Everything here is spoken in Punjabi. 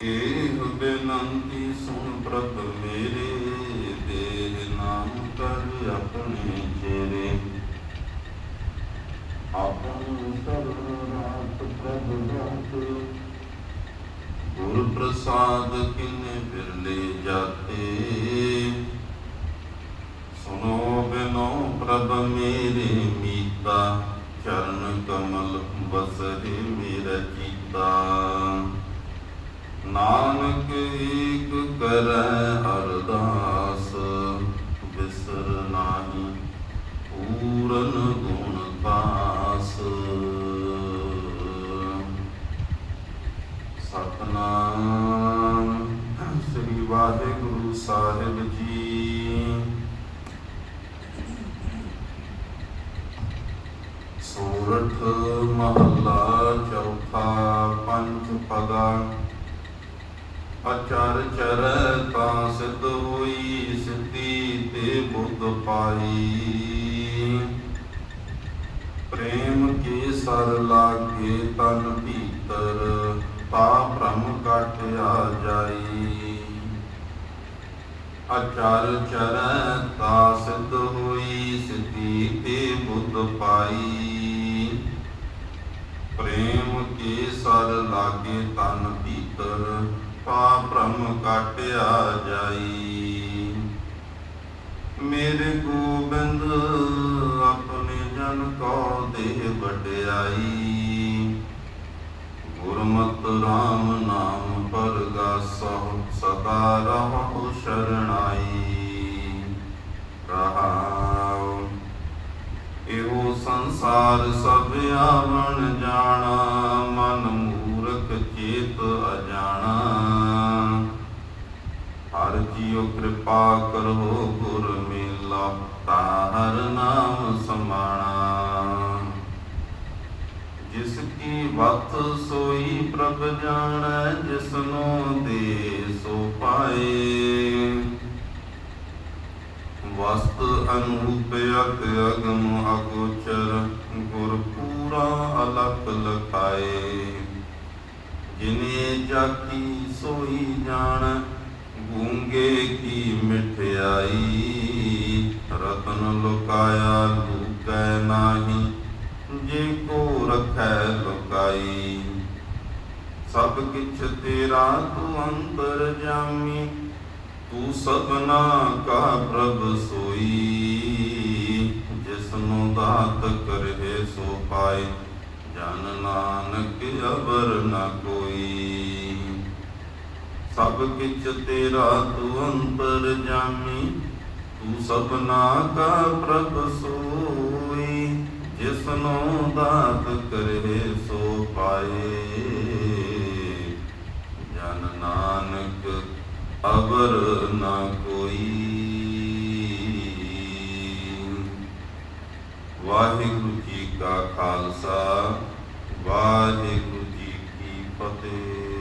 ਇਹ ਬੇਨੰਤੀ ਸੁਣ ਪ੍ਰਭ ਮੇਰੇ ਦੇਹ ਨਾਮ ਕਰ ਆਪਣੇ ਚੇਰੇ। ਆਪਨ ਸਰਬ ਰਾਤ ਪ੍ਰਭ ਰਾਤ, ਗੁਰ ਪ੍ਰਸਾਦ ਕਿਨੇ ਬਿਰਲੇ ਜਾਤੇ। ਸੁਨੋ ਬਿਨੋ ਪ੍ਰਭ ਮੇਰੇ ਮੀਤਾ ਚਰਨ ਕਮਲ ਬਸਰੇ ਮੇਰਾ ਚੀਤਾ ਨਾਨਕ ਏਕ ਕਰੈ ਅਰਦਾਸ ਬਿਸਰ ਨਾਹੀ ਪੂਰਨ ਗੁਣ ਪਾਸ। ਸਤਨਾਮ ਅਚਰ ਚਰ ਤਾਂ ਸਿੱਧ ਹੋਈ ਸਿੱਧੀ ਤੇ ਬੁੱਧ ਪਾਈ। ਪ੍ਰੇਮ ਕੇ ਸਰ ਲਾਗੇ ਤਨ ਭੀਤਰ, ਤਾ ਭ੍ਰਮ ਕਟਿਆ ਜਾਈ। ਅਚਰ ਚਰ ਤਾਂ ਸਿੱਧ ਹੋਈ ਸਿੱਧੀ ਤੇ ਬੁੱਧ ਪਾਈ। ਪ੍ਰੇਮ ਕੇ ਸਰ ਲਾਗੇ ਤਨ ਭੀਤਰ ਪਾ ਭ੍ਰਮ ਕਾਟਿਆ ਜਾਈ। ਮੇਰੇ ਗੋਬਿੰਦ ਆਪਣੇ ਜਨ ਕੋ ਦੇ ਵਡਿਆਈ। ਗੁਰਮਤ RAM ਨਾਮ ਪਰਗਾਸਹੁ ਸਦਾ ਰਹੋ ਸ਼ਰਣਾਈ। ਰਹਾਉ, ਇਹੋ ਸੰਸਾਰ ਸਭ ਆਵਣ ਜਾਣਾ, ਮਨ ਮੂਰਖ ਚੇਤ ਅਜਾਣਾ। ਜੀਉ ਕਿਰਪਾ ਕਰੋ, ਗੁਰ ਮੇਲਾ ਤਾ ਨਾਮ ਸਮਾਣਾ। ਜਿਸ ਕੀ ਵਤ ਸੋਈ ਪ੍ਰਭ ਜਾਣੈ ਜਿਸਨੋ ਦੇ ਸੋ ਪਾਏ। ਵਸਤ ਅਨੂਪ ਅਤ ਅਗਮ ਅਗੋਚਰ, ਗੁਰ ਪੂਰਾ ਅਲਖ ਲਖਾਏ। ਜਿਨੇ ਜਾਕੀ ਸੋਈ ਜਾਣ ਗੂੰਗੇ ਕੀ ਮਿਠਿਆਈ ਰਤਨ ਲੁਕਾਇਆ ਲੁਕੈ ਨਾਹੀ, ਜੇ ਕੋ ਰਖੈ ਲੁਕਾਈ। ਸਭ ਕਿਛ ਤੇਰਾ ਤੂੰ ਅੰਤਰ ਜਾਮੀ, ਤੂੰ ਸਭਨਾ ਕਾ ਪ੍ਰਭ ਸੋਈ। ਜਿਸਨੂੰ ਦਾਤ ਕਰਹਿ ਸੋ ਪਾਏ ਜਨ ਨਾਨਕ ਅਵਰ ਨ ਕੋਈ ਸਭ ਕਿਛ ਤੇਰਾ ਤੂੰ ਅੰਤਰ ਜਾਮੀ ਤੂੰ ਸਭਨਾ ਕਾ ਪ੍ਰਭ ਸੋਈ ਜਿਸਨੂੰ ਦਾਤ ਕਰੇ ਸੋ ਪਾਏ। ਜਨ ਨਾਨਕ ਅਵਰ ਨ ਕੋਈ। ਵਾਹਿਗੁਰੂ ਜੀ ਕਾ ਖਾਲਸਾ, ਵਾਹਿਗੁਰੂ ਜੀ ਕੀ ਫਤਿਹ।